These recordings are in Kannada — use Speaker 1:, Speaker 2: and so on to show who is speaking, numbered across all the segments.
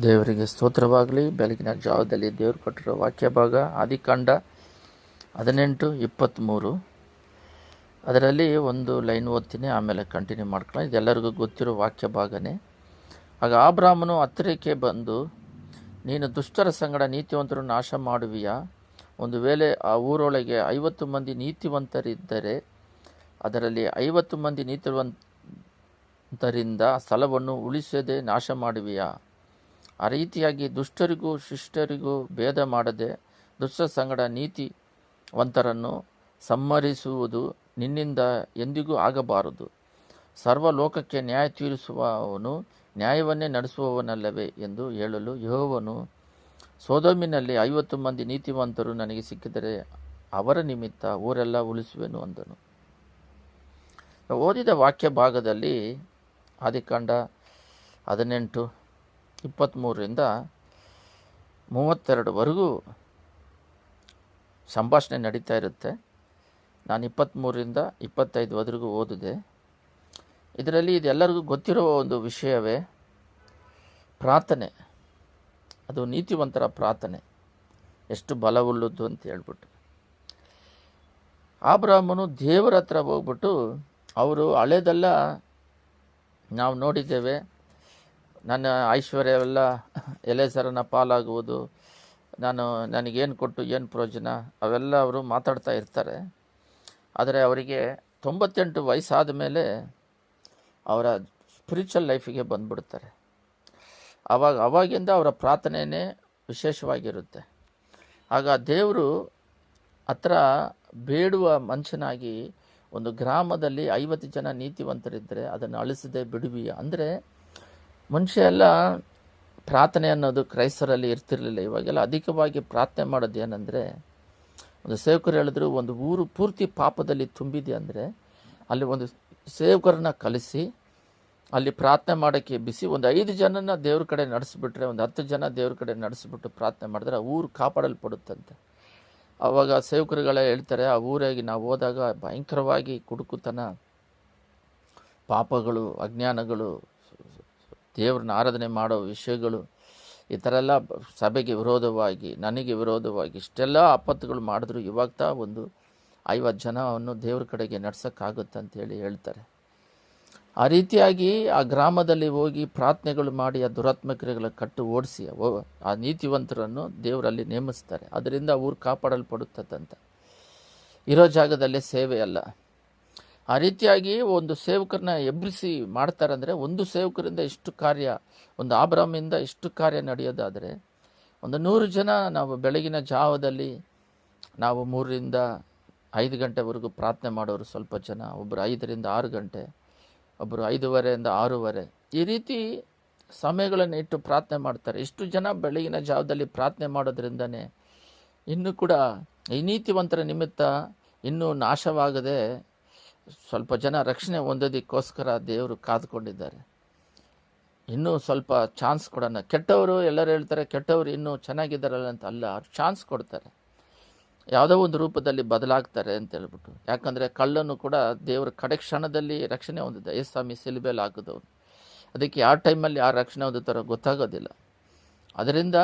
Speaker 1: ದೇವರಿಗೆ ಸ್ತೋತ್ರವಾಗಲಿ. ಬೆಳಗಿನ ಜಾವದಲ್ಲಿ ದೇವರು ಕೊಟ್ಟಿರೋ ವಾಕ್ಯ ಭಾಗ ಆದಿಕಾಂಡ ಹದಿನೆಂಟು ಇಪ್ಪತ್ತ್ಮೂರು ಅದರಲ್ಲಿ ಒಂದು ಲೈನ್ ಓದ್ತೀನಿ, ಆಮೇಲೆ ಕಂಟಿನ್ಯೂ ಮಾಡ್ಕೊಳ್ಳಿ ಇದೆಲ್ಲರಿಗೂ ಗೊತ್ತಿರೋ ವಾಕ್ಯ ಭಾಗನೇ. ಆಗ ಆಬ್ರಾಮನು ಹತ್ತಿರಕ್ಕೆ ಬಂದು, ನೀನು ದುಷ್ಟರ ಸಂಗಡ ನೀತಿವಂತರು ನಾಶ ಮಾಡುವಿಯಾ? ಒಂದು ವೇಳೆ ಆ ಊರೊಳಗೆ ಐವತ್ತು ಮಂದಿ ನೀತಿವಂತರಿದ್ದರೆ, ಅದರಲ್ಲಿ ಐವತ್ತು ಮಂದಿ ನೀತಿವಂತರಿಂದ ಸ್ಥಳವನ್ನು ಉಳಿಸದೆ ನಾಶ ಮಾಡುವಿಯಾ? ಆ ರೀತಿಯಾಗಿ ದುಷ್ಟರಿಗೂ ಶಿಷ್ಟರಿಗೂ ಭೇದ ಮಾಡದೆ ದುಷ್ಟ ಸಂಗಡ ನೀತಿವಂತರನ್ನು ಸಮ್ಮರಿಸುವುದು ನಿನ್ನಿಂದ ಎಂದಿಗೂ ಆಗಬಾರದು. ಸರ್ವ ಲೋಕಕ್ಕೆ ನ್ಯಾಯ ತೀರಿಸುವವನು ನ್ಯಾಯವನ್ನೇ ನಡೆಸುವವನಲ್ಲವೇ ಎಂದು ಹೇಳಲು ಯಹೋವನು ಸೋದೋಮಿನಲ್ಲಿ ಐವತ್ತು ಮಂದಿ ನೀತಿವಂತರು ನನಗೆ ಸಿಕ್ಕಿದರೆ ಅವರ ನಿಮಿತ್ತ ಊರೆಲ್ಲ ಉಳಿಸುವೆನು ಅಂದನು. ಓದಿದ ವಾಕ್ಯ ಭಾಗದಲ್ಲಿ ಆದಿಕಾಂಡ ಹದಿನೆಂಟು ಇಪ್ಪತ್ತ್ಮೂರರಿಂದ ಮೂವತ್ತೆರಡುವರೆಗೂ ಸಂಭಾಷಣೆ ನಡೀತಾ ಇರುತ್ತೆ. ನಾನು ಇಪ್ಪತ್ತ್ಮೂರರಿಂದ ಇಪ್ಪತ್ತೈದುವರೆಗೂ ಓದಿದೆ. ಇದರಲ್ಲಿ ಇದೆಲ್ಲರಿಗೂ ಗೊತ್ತಿರುವ ಒಂದು ವಿಷಯವೇ ಪ್ರಾರ್ಥನೆ. ಅದು ನೀತಿವಂತರ ಪ್ರಾರ್ಥನೆ. ಎಷ್ಟು ಬಲವುಳ್ಳದ್ದು ಅಂತ ಹೇಳ್ಬಿಟ್ಟು. ಆಬ್ರಾಹ್ಮನು ದೇವರ ಹತ್ರ ಹೋಗ್ಬಿಟ್ಟು ಅವರು ಹಳೇದೆಲ್ಲ ನಾವು ನೋಡಿದ್ದೇವೆ. ನನ್ನ ಐಶ್ವರ್ಯವೆಲ್ಲ ಎಲೆಸರನ ಪಾಲಾಗುವುದು. ನಾನು ನನಗೇನು ಕೊಟ್ಟು ಏನು ಪ್ರಯೋಜನ? ಅವೆಲ್ಲ ಅವರು ಮಾತಾಡ್ತಾ ಇರ್ತಾರೆ. ಆದರೆ ಅವರಿಗೆ ತೊಂಬತ್ತೆಂಟು ವಯಸ್ಸಾದ ಮೇಲೆ ಅವರ ಸ್ಪಿರಿಚುವಲ್ ಲೈಫಿಗೆ ಬಂದುಬಿಡ್ತಾರೆ. ಆವಾಗ ಅವಾಗಿಂದ ಅವರ ಪ್ರಾರ್ಥನೆಯೇ ವಿಶೇಷವಾಗಿರುತ್ತೆ. ಆಗ ದೇವರು ಹತ್ರ ಬೇಡುವ ಮನುಷ್ಯನಾಗಿ ಒಂದು ಗ್ರಾಮದಲ್ಲಿ ಐವತ್ತು ಜನ ನೀತಿವಂತರಿದ್ದರೆ ಅದನ್ನು ಅಳಿಸದೆ ಬಿಡುವಿಯ? ಅಂದರೆ ಮನುಷ್ಯ ಎಲ್ಲ ಪ್ರಾರ್ಥನೆ ಅನ್ನೋದು ಕ್ರೈಸ್ತರಲ್ಲಿ ಇರ್ತಿರಲಿಲ್ಲ, ಇವಾಗೆಲ್ಲ ಅಧಿಕವಾಗಿ ಪ್ರಾರ್ಥನೆ ಮಾಡೋದು ಏನಂದರೆ, ಒಂದು ಸೇವಕರು ಹೇಳಿದ್ರು, ಒಂದು ಊರು ಪೂರ್ತಿ ಪಾಪದಲ್ಲಿ ತುಂಬಿದೆ ಅಂದರೆ, ಅಲ್ಲಿ ಒಂದು ಸೇವಕರನ್ನ ಕಲಿಸಿ, ಅಲ್ಲಿ ಪ್ರಾರ್ಥನೆ ಮಾಡೋಕ್ಕೆ ಬಿಸಿ, ಒಂದು ಐದು ಜನನ ದೇವ್ರ ಕಡೆ ನಡೆಸಿಬಿಟ್ರೆ, ಒಂದು ಹತ್ತು ಜನ ದೇವ್ರ ಕಡೆ ನಡೆಸಿಬಿಟ್ಟು ಪ್ರಾರ್ಥನೆ ಮಾಡಿದ್ರೆ ಆ ಊರು ಕಾಪಾಡಲ್ಪಡುತ್ತಂತೆ. ಆವಾಗ ಸೇವಕರುಗಳೇ ಹೇಳ್ತಾರೆ, ಆ ಊರಾಗಿ ನಾವು ಹೋದಾಗ ಭಯಂಕರವಾಗಿ ಕುಡುಕುತನ, ಪಾಪಗಳು, ಅಜ್ಞಾನಗಳು ದೇವ್ರನ್ನ ಆರಾಧನೆ ಮಾಡೋ ವಿಷಯಗಳು ಈ ಥರ ಎಲ್ಲ ಸಭೆಗೆ ವಿರೋಧವಾಗಿ, ನನಗೆ ವಿರೋಧವಾಗಿ ಇಷ್ಟೆಲ್ಲ ಆಪತ್ತುಗಳು ಮಾಡಿದ್ರು ಇವಾಗ ತಾ ಒಂದು ಐವತ್ತು ಜನವನ್ನು ದೇವ್ರ ಕಡೆಗೆ ನಡ್ಸೋಕ್ಕಾಗುತ್ತೆ ಅಂತೇಳಿ ಹೇಳ್ತಾರೆ. ಆ ರೀತಿಯಾಗಿ ಆ ಗ್ರಾಮದಲ್ಲಿ ಹೋಗಿ ಪ್ರಾರ್ಥನೆಗಳು ಮಾಡಿ ಆ ದುರಾತ್ಮಕ್ರಿಯೆಗಳ ಕಟ್ಟು ಓಡಿಸಿ ಆ ನೀತಿವಂತರನ್ನು ದೇವರಲ್ಲಿ ನೇಮಿಸ್ತಾರೆ. ಅದರಿಂದ ಊರು ಕಾಪಾಡಲ್ಪಡುತ್ತದಂತ. ಇರೋ ಜಾಗದಲ್ಲೇ ಸೇವೆ ಅಲ್ಲ. ಆ ರೀತಿಯಾಗಿ ಒಂದು ಸೇವಕರನ್ನ ಎಬ್ಬಿಸಿ ಮಾಡ್ತಾರಂದರೆ ಒಂದು ಸೇವಕರಿಂದ ಇಷ್ಟು ಕಾರ್ಯ, ಒಂದು ಆಬ್ರಾಮಿಂದ ಇಷ್ಟು ಕಾರ್ಯ ನಡೆಯೋದಾದರೆ ಒಂದು ನೂರು ಜನ ನಾವು ಬೆಳಗಿನ ಜಾವದಲ್ಲಿ ನಾವು ಮೂರರಿಂದ ಐದು ಗಂಟೆವರೆಗೂ ಪ್ರಾರ್ಥನೆ ಮಾಡೋರು ಸ್ವಲ್ಪ ಜನ ಒಬ್ಬರು ಐದರಿಂದ ಆರು ಗಂಟೆ ಒಬ್ಬರು ಐದೂವರೆಯಿಂದ ಆರೂವರೆ. ಈ ರೀತಿ ಸಮಯಗಳನ್ನು ಇಟ್ಟು ಪ್ರಾರ್ಥನೆ ಮಾಡ್ತಾರೆ. ಇಷ್ಟು ಜನ ಬೆಳಗಿನ ಜಾವದಲ್ಲಿ ಪ್ರಾರ್ಥನೆ ಮಾಡೋದ್ರಿಂದನೇ ಇನ್ನೂ ಕೂಡ ಈ ನೀತಿವಂತರ ನಿಮಿತ್ತ ಇನ್ನೂ ನಾಶವಾಗದೆ ಸ್ವಲ್ಪ ಜನ ರಕ್ಷಣೆ ಹೊಂದೋದಕ್ಕೋಸ್ಕರ ದೇವರು ಕಾದುಕೊಂಡಿದ್ದಾರೆ. ಇನ್ನೂ ಸ್ವಲ್ಪ ಚಾನ್ಸ್ ಕೊಡೋಣ. ಕೆಟ್ಟವರು ಎಲ್ಲರೂ ಹೇಳ್ತಾರೆ, ಕೆಟ್ಟವರು ಇನ್ನೂ ಚೆನ್ನಾಗಿದ್ದಾರಲ್ಲ ಅಂತ ಅಲ್ಲ, ಅವ್ರು ಚಾನ್ಸ್ ಕೊಡ್ತಾರೆ. ಯಾವುದೋ ಒಂದು ರೂಪದಲ್ಲಿ ಬದಲಾಗ್ತಾರೆ ಅಂತ ಹೇಳ್ಬಿಟ್ಟು. ಯಾಕಂದರೆ ಕಳ್ಳನು ಕೂಡ ದೇವರ ಕಡೆ ಕ್ಷಣದಲ್ಲಿ ರಕ್ಷಣೆ ಹೊಂದಿದ್ದ ಸ್ವಾಮಿ ಸಿಲಿಬೇಲ್ ಹಾಕಿದವನು ಅದಕ್ಕೆ ಯಾವ ಟೈಮಲ್ಲಿ ಆ ರಕ್ಷಣೆ ಹೊಂದುತ್ತಾರೋ ಗೊತ್ತಾಗೋದಿಲ್ಲ. ಅದರಿಂದ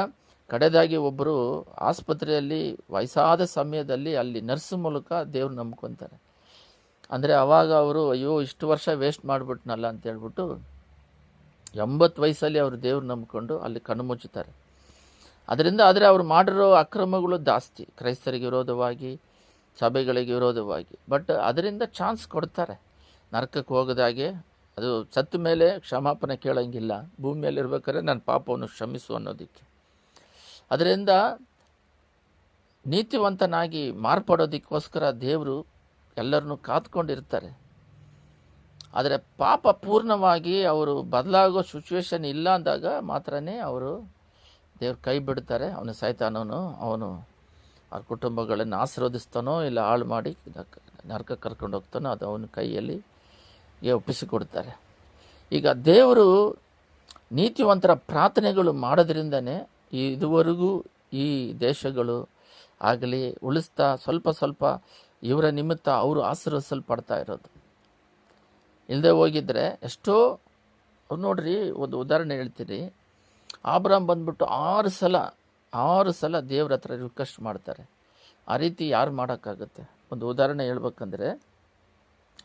Speaker 1: ಕಡೆದಾಗಿ ಒಬ್ಬರು ಆಸ್ಪತ್ರೆಯಲ್ಲಿ ವಯಸ್ಸಾದ ಸಮಯದಲ್ಲಿ ಅಲ್ಲಿ ನರ್ಸ್ ಮೂಲಕ ದೇವ್ರು ನಂಬ್ಕೊತಾರೆ. ಅಂದರೆ ಅವಾಗ ಅವರು, ಅಯ್ಯೋ, ಇಷ್ಟು ವರ್ಷ ವೇಸ್ಟ್ ಮಾಡಿಬಿಟ್ನಲ್ಲ ಅಂತ ಹೇಳ್ಬಿಟ್ಟು ಎಂಬತ್ತು ವಯಸ್ಸಲ್ಲಿ ಅವರು ದೇವ್ರು ನಂಬಿಕೊಂಡು ಅಲ್ಲಿ ಕಣ್ಣು ಮುಚ್ಚುತ್ತಾರೆ. ಅದರಿಂದ ಆದರೆ ಅವರು ಮಾಡಿರೋ ಅಕ್ರಮಗಳು ಜಾಸ್ತಿ. ಕ್ರೈಸ್ತರಿಗೆ ವಿರೋಧವಾಗಿ, ಸಭೆಗಳಿಗೆ ವಿರೋಧವಾಗಿ. ಬಟ್ ಅದರಿಂದ ಚಾನ್ಸ್ ಕೊಡ್ತಾರೆ. ನರಕಕ್ಕೆ ಹೋಗದಾಗೆ ಅದು ಸತ್ತ ಮೇಲೆ ಕ್ಷಮಾಪಣೆ ಕೇಳೋಂಗಿಲ್ಲ. ಭೂಮಿ ಮೇಲೆ ಇರ್ಬೇಕಾದ್ರೆ ನನ್ನ ಪಾಪವನ್ನು ಕ್ಷಮಿಸು ಅನ್ನೋದಕ್ಕೆ. ಅದರಿಂದ ನೀತಿವಂತನಾಗಿ ಮಾರ್ಪಡೋದಕ್ಕೋಸ್ಕರ ದೇವರು ಎಲ್ಲರನ್ನೂ ಕಾತ್ಕೊಂಡಿರ್ತಾರೆ ಆದರೆ ಪಾಪ ಪೂರ್ಣವಾಗಿ ಅವರು ಬದಲಾಗೋ ಸಿಚುವೇಶನ್ ಇಲ್ಲ ಅಂದಾಗ ಮಾತ್ರನೇ ಅವರು ದೇವ್ರು ಕೈ ಬಿಡ್ತಾರೆ. ಅವನು ಸೈತಾನವನು ಅವನು ಅವ್ರ ಕುಟುಂಬಗಳನ್ನು ಆಶೀರ್ವದಿಸ್ತಾನೋ ಇಲ್ಲ ಹಾಳು ಮಾಡಿ ನರಕ ಕರ್ಕೊಂಡು ಹೋಗ್ತಾನೋ ಅದು ಅವನ ಕೈಯಲ್ಲಿ ಒಪ್ಪಿಸಿಕೊಡ್ತಾರೆ ಈಗ ದೇವರು ನೀತಿವಂತರ ಪ್ರಾರ್ಥನೆಗಳು ಮಾಡೋದ್ರಿಂದನೇ ಇದುವರೆಗೂ ಈ ದೇಶಗಳು ಆಗಲಿ ಉಳಿಸ್ತಾ ಸ್ವಲ್ಪ ಸ್ವಲ್ಪ ಇವರ ನಿಮಿತ್ತ ಅವರು ಆಶ್ರಯಿಸಲ್ಪಡ್ತಾ ಇರೋದು. ಇಲ್ಲದೆ ಹೋಗಿದ್ರೆ ಎಷ್ಟೋ ನೋಡ್ರಿ ಒಂದು ಉದಾಹರಣೆ ಹೇಳ್ತೀನಿ. ಆಬ್ರಾಮ್ ಬಂದ್ಬಿಟ್ಟು ಆರು ಸಲ ಆರು ಸಲ ದೇವ್ರ ಹತ್ರ ರಿಕ್ವೆಸ್ಟ್ ಮಾಡ್ತಾರೆ. ಆ ರೀತಿ ಯಾರು ಮಾಡೋಕ್ಕಾಗುತ್ತೆ? ಒಂದು ಉದಾಹರಣೆ ಹೇಳ್ಬೇಕಂದ್ರೆ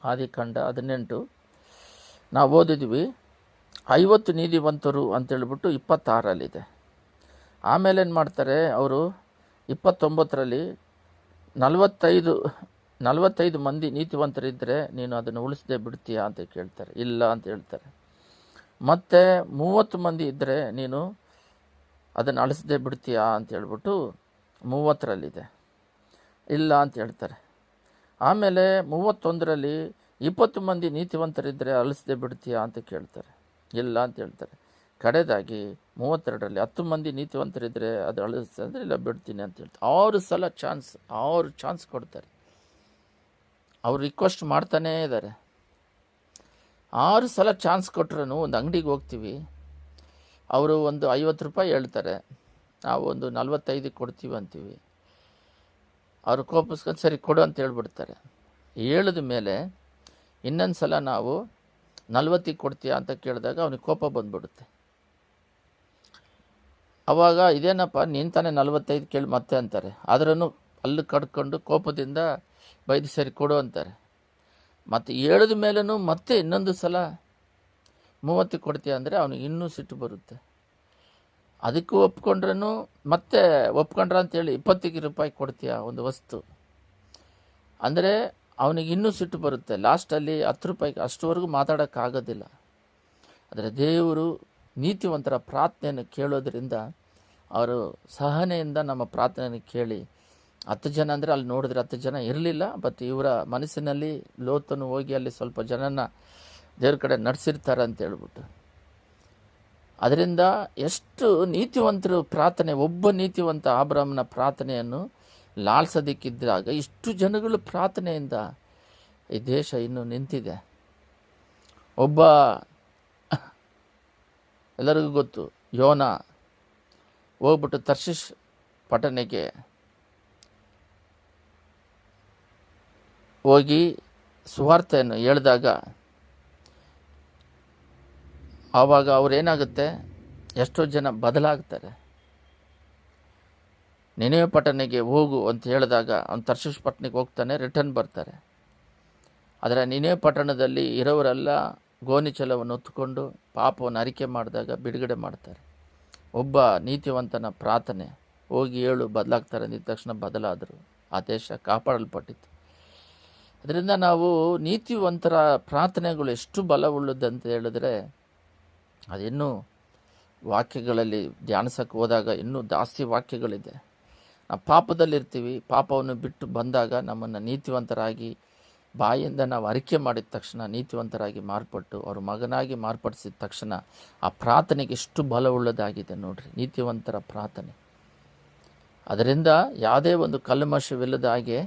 Speaker 1: ಆದಿಕಾಂಡ ಹದಿನೆಂಟು. ನಾವು ಓದಿದ್ವಿ, ಐವತ್ತು ನೀತಿವಂತರು ಅಂತೇಳ್ಬಿಟ್ಟು ಇಪ್ಪತ್ತಾರಲ್ಲಿದೆ. ಆಮೇಲೆ ಏನು ಮಾಡ್ತಾರೆ, ಅವರು ಇಪ್ಪತ್ತೊಂಬತ್ತರಲ್ಲಿ ನಲವತ್ತೈದು ನಲವತ್ತೈದು ಮಂದಿ ನೀತಿವಂತರಿದ್ದರೆ ನೀನು ಅದನ್ನು ಉಳಿಸದೆ ಬಿಡ್ತೀಯಾ ಅಂತ ಕೇಳ್ತಾರೆ. ಇಲ್ಲ ಅಂತ ಹೇಳ್ತಾರೆ. ಮತ್ತು ಮೂವತ್ತು ಮಂದಿ ಇದ್ದರೆ ನೀನು ಅದನ್ನು ಅಳಿಸದೆ ಬಿಡ್ತೀಯಾ ಅಂತ ಹೇಳ್ಬಿಟ್ಟು ಮೂವತ್ತರಲ್ಲಿದೆ. ಇಲ್ಲ ಅಂತ ಹೇಳ್ತಾರೆ. ಆಮೇಲೆ ಮೂವತ್ತೊಂದರಲ್ಲಿ ಇಪ್ಪತ್ತು ಮಂದಿ ನೀತಿವಂತರಿದ್ದರೆ ಅಳಿಸದೆ ಬಿಡ್ತೀಯಾ ಅಂತ ಕೇಳ್ತಾರೆ. ಇಲ್ಲ ಅಂತ ಹೇಳ್ತಾರೆ. ಕಡೆದಾಗಿ ಮೂವತ್ತೆರಡರಲ್ಲಿ ಹತ್ತು ಮಂದಿ ನೀತಿವಂತರಿದ್ದರೆ ಅದು ಅಳಿಸ್ತಂದ್ರೆ ಇಲ್ಲ ಬಿಡ್ತೀನಿ ಅಂತ ಹೇಳ್ತಾರೆ ಆರು ಸಲ ಚಾನ್ಸ್ ಆರು ಚಾನ್ಸ್ ಕೊಡ್ತಾರೆ. ಅವ್ರು ರಿಕ್ವೆಸ್ಟ್ ಮಾಡ್ತಾನೇ ಇದ್ದಾರೆ ಆರು ಸಲ ಚಾನ್ಸ್ ಕೊಟ್ರೂ ಒಂದು ಅಂಗಡಿಗೆ ಹೋಗ್ತೀವಿ. ಅವರು ಒಂದು ಐವತ್ತು ರೂಪಾಯಿ ಹೇಳ್ತಾರೆ. ನಾವು ಒಂದು ನಲ್ವತ್ತೈದಕ್ಕೆ ಕೊಡ್ತೀವಿ ಅಂತೀವಿ. ಅವರು ಕೋಪಿಸ್ಕೊಂಡು ಸರಿ ಕೊಡು ಅಂತ ಹೇಳ್ಬಿಡ್ತಾರೆ. ಹೇಳಿದ ಮೇಲೆ ಇನ್ನೊಂದು ಸಲ ನಾವು ನಲ್ವತ್ತಿಗೆ ಕೊಡ್ತೀಯಾ ಅಂತ ಕೇಳಿದಾಗ ಅವನಿಗೆ ಕೋಪ ಬಂದ್ಬಿಡುತ್ತೆ. ಅವಾಗ ಇದೇನಪ್ಪ, ನೀನು ತಾನೇ ನಲ್ವತ್ತೈದು ಕೇಳಿ ಮತ್ತೆ ಅಂತಾರೆ. ಆದ್ರೂ ಅಲ್ಲಿ ಕಡ್ಕೊಂಡು ಕೋಪದಿಂದ ಬೈದು ಸರಿ ಕೊಡು ಅಂತಾರೆ. ಮತ್ತು ಹೇಳಿದ ಮೇಲೂ ಮತ್ತೆ ಇನ್ನೊಂದು ಸಲ ಮೂವತ್ತು ಕೊಡ್ತೀಯ ಅಂದರೆ ಅವನಿಗೆ ಇನ್ನೂ ಸಿಟ್ಟು ಬರುತ್ತೆ. ಅದಕ್ಕೂ ಒಪ್ಕೊಂಡ್ರೂ ಮತ್ತೆ ಒಪ್ಕೊಂಡ್ರ ಅಂತೇಳಿ ಇಪ್ಪತ್ತಿಗೆ ರೂಪಾಯಿ ಕೊಡ್ತೀಯ ಒಂದು ವಸ್ತು. ಅಂದರೆ ಅವನಿಗೆ ಇನ್ನೂ ಸಿಟ್ಟು ಬರುತ್ತೆ. ಲಾಸ್ಟಲ್ಲಿ ಹತ್ತು ರೂಪಾಯಿಗೆ ಅಷ್ಟುವರೆಗೂ ಮಾತಾಡೋಕ್ಕಾಗೋದಿಲ್ಲ. ಆದರೆ ದೇವರು ನೀತಿವಂತರ ಪ್ರಾರ್ಥನೆಯನ್ನು ಕೇಳೋದರಿಂದ ಅವರು ಸಹನೆಯಿಂದ ನಮ್ಮ ಪ್ರಾರ್ಥನೆಯನ್ನು ಕೇಳಿ, ಹತ್ತು ಜನ ಅಂದರೆ ಅಲ್ಲಿ ನೋಡಿದ್ರೆ ಹತ್ತು ಜನ ಇರಲಿಲ್ಲ ಬಟ್ ಇವರ ಮನಸ್ಸಿನಲ್ಲಿ ಲೋತನು ಹೋಗಿ ಅಲ್ಲಿ ಸ್ವಲ್ಪ ಜನನ ದೇವ್ರ ಕಡೆ ನಡೆಸಿರ್ತಾರೆ ಅಂತ ಹೇಳ್ಬಿಟ್ಟು. ಅದರಿಂದ ಎಷ್ಟು ನೀತಿವಂತರು ಪ್ರಾರ್ಥನೆ, ಒಬ್ಬ ನೀತಿವಂತ ಆಬ್ರಹ್ಮನ ಪ್ರಾರ್ಥನೆಯನ್ನು ಲಾಲ್ಸೋದಕ್ಕಿದ್ದಾಗ ಇಷ್ಟು ಜನಗಳು ಪ್ರಾರ್ಥನೆಯಿಂದ ಈ ದೇಶ ಇನ್ನೂ ನಿಂತಿದೆ. ಒಬ್ಬ ಎಲ್ಲರಿಗೂ ಗೊತ್ತು, ಯೋನ ಹೋಗ್ಬಿಟ್ಟು ತರ್ಶಿಶ್ ಪಟ್ಟಣಕ್ಕೆ ಹೋಗಿ ಸುವಾರ್ತೆಯನ್ನು ಹೇಳಿದಾಗ ಆವಾಗ ಅವರೇನಾಗುತ್ತೆ, ಎಷ್ಟೋ ಜನ ಬದಲಾಗ್ತಾರೆ. ನೆನೆಯ ಪಟ್ಟಣಕ್ಕೆ ಹೋಗು ಅಂತ ಹೇಳಿದಾಗ ಅವ್ನು ತರ್ಶಿಶ್ ಪಟ್ಟಣಕ್ಕೆ ಹೋಗ್ತಾನೆ, ರಿಟರ್ನ್ ಬರ್ತಾರೆ. ಆದರೆ ನಿನೇ ಪಟ್ಟಣದಲ್ಲಿ ಇರೋವರೆಲ್ಲ ಗೋನಿಚಲವನ್ನು ಹೊತ್ತುಕೊಂಡು ಪಾಪವನ್ನು ಅರಿಕೆ ಮಾಡಿದಾಗ ಬಿಡುಗಡೆ ಮಾಡ್ತಾರೆ. ಒಬ್ಬ ನೀತಿವಂತನ ಪ್ರಾರ್ಥನೆ, ಹೋಗಿ ಏಳು ಬದಲಾಗ್ತಾರೆ ಅಂದಿದ ತಕ್ಷಣ ಬದಲಾದರು. ಆ ದೇಶ ಕಾಪಾಡಲ್ಪಟ್ಟಿತ್ತು. ಅದರಿಂದ ನಾವು ನೀತಿವಂತರ ಪ್ರಾರ್ಥನೆಗಳು ಎಷ್ಟು ಬಲವುಳ್ಳದಂತ ಹೇಳಿದ್ರೆ ಅದಿನ್ನೂ ವಾಕ್ಯಗಳಲ್ಲಿ ಧ್ಯಾನಿಸಕ್ಕೆ ಹೋದಾಗ ಇನ್ನೂ ಜಾಸ್ತಿ ವಾಕ್ಯಗಳಿದೆ. ನಾವು ಪಾಪದಲ್ಲಿರ್ತೀವಿ, ಪಾಪವನ್ನು ಬಿಟ್ಟು ಬಂದಾಗ ನಮ್ಮನ್ನು ನೀತಿವಂತರಾಗಿ ಬಾಯಿಂದ ನಾವು ಅರಿಕೆ ಮಾಡಿದ ತಕ್ಷಣ ನೀತಿವಂತರಾಗಿ ಮಾರ್ಪಟ್ಟು, ಅವ್ರ ಮಗನಾಗಿ ಮಾರ್ಪಡಿಸಿದ ತಕ್ಷಣ ಆ ಪ್ರಾರ್ಥನೆಗೆ ಎಷ್ಟು ಬಲವುಳ್ಳದಾಗಿದೆ ನೋಡ್ರಿ, ನೀತಿವಂತರ ಪ್ರಾರ್ಥನೆ. ಅದರಿಂದ ಯಾವುದೇ ಒಂದು ಕಲ್ಮಶವಿಲ್ಲದ ಹಾಗೆ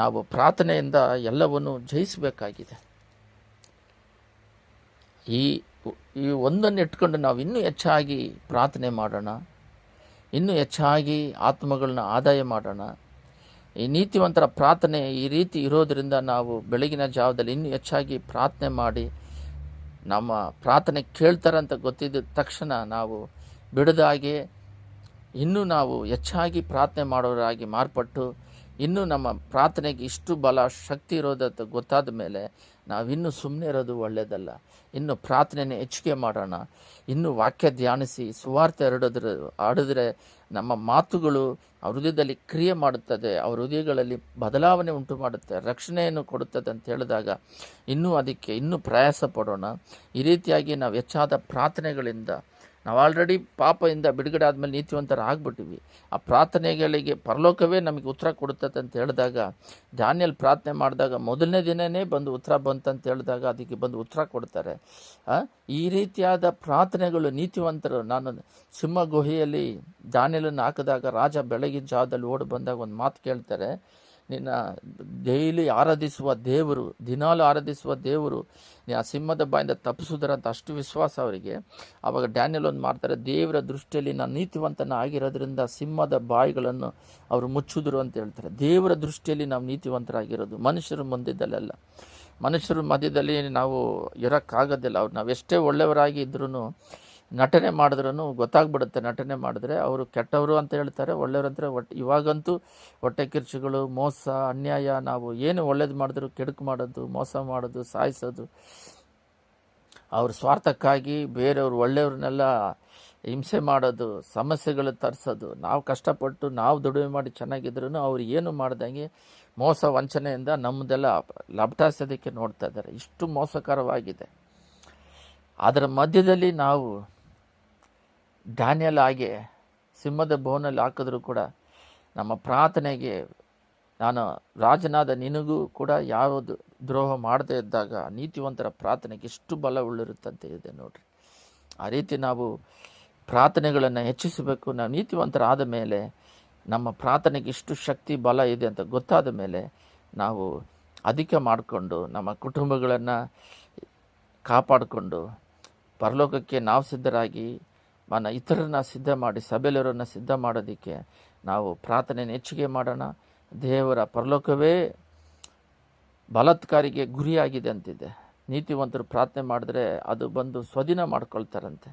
Speaker 1: ನಾವು ಪ್ರಾರ್ಥನೆಯಿಂದ ಎಲ್ಲವನ್ನು ಜಯಿಸಬೇಕಾಗಿದೆ. ಈ ಈ ಒಂದನ್ನು ಇಟ್ಕೊಂಡು ನಾವು ಇನ್ನೂ ಹೆಚ್ಚಾಗಿ ಪ್ರಾರ್ಥನೆ ಮಾಡೋಣ, ಇನ್ನೂ ಹೆಚ್ಚಾಗಿ ಆತ್ಮಗಳನ್ನ ಆದಾಯ ಮಾಡೋಣ ಈ ನೀತಿವಂತರ ಪ್ರಾರ್ಥನೆ ಈ ರೀತಿ ಇರೋದರಿಂದ ನಾವು ಬೆಳಗಿನ ಜಾವದಲ್ಲಿ ಇನ್ನೂ ಹೆಚ್ಚಾಗಿ ಪ್ರಾರ್ಥನೆ ಮಾಡಿ ನಮ್ಮ ಪ್ರಾರ್ಥನೆ ಕೇಳ್ತಾರೆ ಅಂತ ಗೊತ್ತಿದ್ದ ತಕ್ಷಣ ನಾವು ಬಿಡದಾಗೆ ಇನ್ನೂ ನಾವು ಹೆಚ್ಚಾಗಿ ಪ್ರಾರ್ಥನೆ ಮಾಡೋರಾಗಿ ಮಾರ್ಪಟ್ಟು ಇನ್ನೂ ನಮ್ಮ ಪ್ರಾರ್ಥನೆಗೆ ಇಷ್ಟು ಬಲ ಶಕ್ತಿ ಇರೋದಂತ ಗೊತ್ತಾದ ಮೇಲೆ ನಾವಿನ್ನೂ ಸುಮ್ಮನೆ ಇರೋದು ಒಳ್ಳೆಯದಲ್ಲ ಇನ್ನು ಪ್ರಾರ್ಥನೆನೇ ಹೆಚ್ಚಿಗೆ ಮಾಡೋಣ. ಇನ್ನು ವಾಕ್ಯ ಧ್ಯಾನಿಸಿ ಸುವಾರ್ತೆ ಹರಡಿದ್ರೆ ಆಡಿದ್ರೆ ನಮ್ಮ ಮಾತುಗಳು ಅವ್ರ ಹೃದಯದಲ್ಲಿ ಕ್ರಿಯೆ ಮಾಡುತ್ತದೆ, ಅವ್ರ ಹೃದಯಗಳಲ್ಲಿ ಬದಲಾವಣೆ ಉಂಟು ಮಾಡುತ್ತೆ, ರಕ್ಷಣೆಯನ್ನು ಕೊಡುತ್ತದೆ ಅಂತ ಹೇಳಿದಾಗ ಇನ್ನೂ ಅದಕ್ಕೆ ಇನ್ನೂ ಪ್ರಯಾಸ ಪಡೋಣ. ಈ ರೀತಿಯಾಗಿ ನಾವು ಹೆಚ್ಚಾದ ಪ್ರಾರ್ಥನೆಗಳಿಂದ ನಾವು ಆಲ್ರೆಡಿ ಪಾಪದಿಂದ ಬಿಡುಗಡೆ ಆದಮೇಲೆ ನೀತಿವಂತರ ಆಗಿಬಿಟ್ಟಿವಿ ಆ ಪ್ರಾರ್ಥನೆಗಳಿಗೆ ಪರಲೋಕವೇ ನಮಗೆ ಉತ್ತರ ಕೊಡುತ್ತದೆ ಅಂತ ಹೇಳಿದಾಗ ಧಾನ್ಯಲ್ ಪ್ರಾರ್ಥನೆ ಮಾಡಿದಾಗ ಮೊದಲನೇ ದಿನವೇ ಬಂದು ಉತ್ತರ ಬಂತಂತ ಹೇಳಿದಾಗ ಅದಕ್ಕೆ ಬಂದು ಉತ್ತರ ಕೊಡ್ತಾರೆ. ಈ ರೀತಿಯಾದ ಪ್ರಾರ್ಥನೆಗಳು ನೀತಿವಂತರು, ನಾನು ಸಿಂಹ ಗುಹೆಯಲ್ಲಿ ಧಾನ್ಯಲನ್ನು ಹಾಕಿದಾಗ ರಾಜ ಬೆಳಗಿನ ಜಾವದಲ್ಲಿ ಓಡಿ ಬಂದಾಗ ಒಂದು ಮಾತು ಕೇಳ್ತಾರೆ ನಿನ್ನ ಡೈಲಿ ಆರಾಧಿಸುವ ದೇವರು, ದಿನಾಲು ಆರಾಧಿಸುವ ದೇವರು ಆ ಸಿಂಹದ ಬಾಯಿಂದ ತಪ್ಪಿಸುವುದರಂತ ಅಷ್ಟು ವಿಶ್ವಾಸ ಅವರಿಗೆ. ಆವಾಗ ಡ್ಯಾನಿಯಲ್ ಒಂದು ಮಾಡ್ತಾರೆ, ದೇವರ ದೃಷ್ಟಿಯಲ್ಲಿ ನಾನು ನೀತಿವಂತನ ಆಗಿರೋದ್ರಿಂದ ಸಿಂಹದ ಬಾಯಿಗಳನ್ನು ಅವರು ಮುಚ್ಚಿದ್ರು ಅಂತ ಹೇಳ್ತಾರೆ. ದೇವರ ದೃಷ್ಟಿಯಲ್ಲಿ ನಾವು ನೀತಿವಂತರಾಗಿರೋದು, ಮನುಷ್ಯರ ಮುಂದಿದ್ದಲ್ಲೆಲ್ಲ. ಮನುಷ್ಯರ ಮಧ್ಯದಲ್ಲಿ ನಾವು ಇರೋಕ್ಕಾಗೋದಿಲ್ಲ ಅವ್ರು. ನಾವು ಎಷ್ಟೇ ಒಳ್ಳೆಯವರಾಗಿ ಇದ್ರೂ ನಟನೆ ಮಾಡಿದ್ರೂ ಗೊತ್ತಾಗ್ಬಿಡುತ್ತೆ. ನಟನೆ ಮಾಡಿದ್ರೆ ಅವರು ಕೆಟ್ಟವರು ಅಂತ ಹೇಳ್ತಾರೆ. ಒಳ್ಳೆಯವರು ಅಂದರೆ ಒಟ್ಟು ಇವಾಗಂತೂ ಹೊಟ್ಟೆ ಕಿರ್ಚುಗಳು, ಮೋಸ, ಅನ್ಯಾಯ, ನಾವು ಏನು ಒಳ್ಳೇದು ಮಾಡಿದ್ರು ಕೆಡುಕು ಮಾಡೋದು, ಮೋಸ ಮಾಡೋದು, ಸಾಯಿಸೋದು, ಅವ್ರ ಸ್ವಾರ್ಥಕ್ಕಾಗಿ ಬೇರೆಯವ್ರು ಒಳ್ಳೆಯವ್ರನ್ನೆಲ್ಲ ಹಿಂಸೆ ಮಾಡೋದು, ಸಮಸ್ಯೆಗಳು ತರಿಸೋದು, ನಾವು ಕಷ್ಟಪಟ್ಟು ನಾವು ದುಡಿಮೆ ಮಾಡಿ ಚೆನ್ನಾಗಿದ್ರು ಅವ್ರು ಏನು ಮಾಡ್ದಂಗೆ ಮೋಸ ವಂಚನೆಯಿಂದ ನಮ್ಮದೆಲ್ಲ ಲಭ್ಟಾಯಿಸೋದಕ್ಕೆ ನೋಡ್ತಾ ಇದ್ದಾರೆ. ಇಷ್ಟು ಮೋಸಕರವಾಗಿದೆ. ಅದರ ಮಧ್ಯದಲ್ಲಿ ನಾವು ಡ್ಯಾನಿಯಲ್ ಹಾಗೆ ಸಿಂಹದ ಬೋನಲ್ಲಿ ಹಾಕಿದ್ರು ಕೂಡ ನಮ್ಮ ಪ್ರಾರ್ಥನೆಗೆ ನಾನು ರಾಜನಾದ ನಿನಗೂ ಕೂಡ ಯಾವುದು ದ್ರೋಹ ಮಾಡದೇ ಇದ್ದಾಗ ನೀತಿವಂತರ ಪ್ರಾರ್ಥನೆಗೆ ಎಷ್ಟು ಬಲ ಉಳ್ಳಿರುತ್ತಂತೆ ಇದೆ ನೋಡ್ರಿ. ಆ ರೀತಿ ನಾವು ಪ್ರಾರ್ಥನೆಗಳನ್ನು ಹೆಚ್ಚಿಸಬೇಕು. ನಾವು ನೀತಿವಂತರಾದ ಮೇಲೆ ನಮ್ಮ ಪ್ರಾರ್ಥನೆಗೆ ಇಷ್ಟು ಶಕ್ತಿ, ಬಲ ಇದೆ ಅಂತ ಗೊತ್ತಾದ ಮೇಲೆ ನಾವು ಅಧಿಕ ಮಾಡಿಕೊಂಡು ನಮ್ಮ ಕುಟುಂಬಗಳನ್ನು ಕಾಪಾಡಿಕೊಂಡು ಪರಲೋಕಕ್ಕೆ ನಾವು ಸಿದ್ಧರಾಗಿ ಮನ ಇತರರನ್ನ ಸಿದ್ಧ ಮಾಡಿ, ಸಭೆಯಲ್ಲಿರೋರನ್ನ ಸಿದ್ಧ ಮಾಡೋದಕ್ಕೆ ನಾವು ಪ್ರಾರ್ಥನೆಯನ್ನು ಹೆಚ್ಚಿಗೆ ಮಾಡೋಣ. ದೇವರ ಪರಲೋಕವೇ ಬಲಾತ್ಕಾರಿಗೆ ಗುರಿಯಾಗಿದೆ ಅಂತಿದೆ. ನೀತಿವಂತರು ಪ್ರಾರ್ಥನೆ ಮಾಡಿದ್ರೆ ಅದು ಬಂದು ಸ್ವಾಧೀನ ಮಾಡ್ಕೊಳ್ತಾರಂತೆ.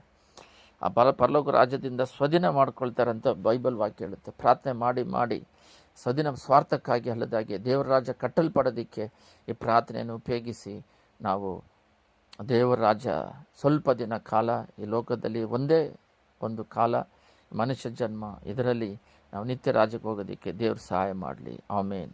Speaker 1: ಆ ಬಲ ಪರಲೋಕ ರಾಜ್ಯದಿಂದ ಸ್ವಾಧೀನ ಮಾಡ್ಕೊಳ್ತಾರಂತ ಬೈಬಲ್ ವಾಕ್ಯ ಹೇಳುತ್ತೆ. ಪ್ರಾರ್ಥನೆ ಮಾಡಿ ಮಾಡಿ, ಸ್ವಾಧೀನ ಸ್ವಾರ್ಥಕ್ಕಾಗಿ ಅಲ್ಲದಾಗೆ ದೇವರ ರಾಜ ಕಟ್ಟಲ್ಪಡೋದಕ್ಕೆ ಈ ಪ್ರಾರ್ಥನೆಯನ್ನು ಉಪಯೋಗಿಸಿ ನಾವು ದೇವರ ರಾಜ್ಯ ಸ್ವಲ್ಪ ದಿನ ಕಾಲ ಈ ಲೋಕದಲ್ಲಿ ಒಂದೇ ಒಂದು ಕಾಲ ಮನುಷ್ಯ ಜನ್ಮ. ಇದರಲ್ಲಿ ನಾವು ನಿತ್ಯ ರಾಜ್ಯಕ್ಕೆ ಹೋಗೋದಕ್ಕೆ ದೇವರು ಸಹಾಯ ಮಾಡಲಿ. ಆಮೇನ್.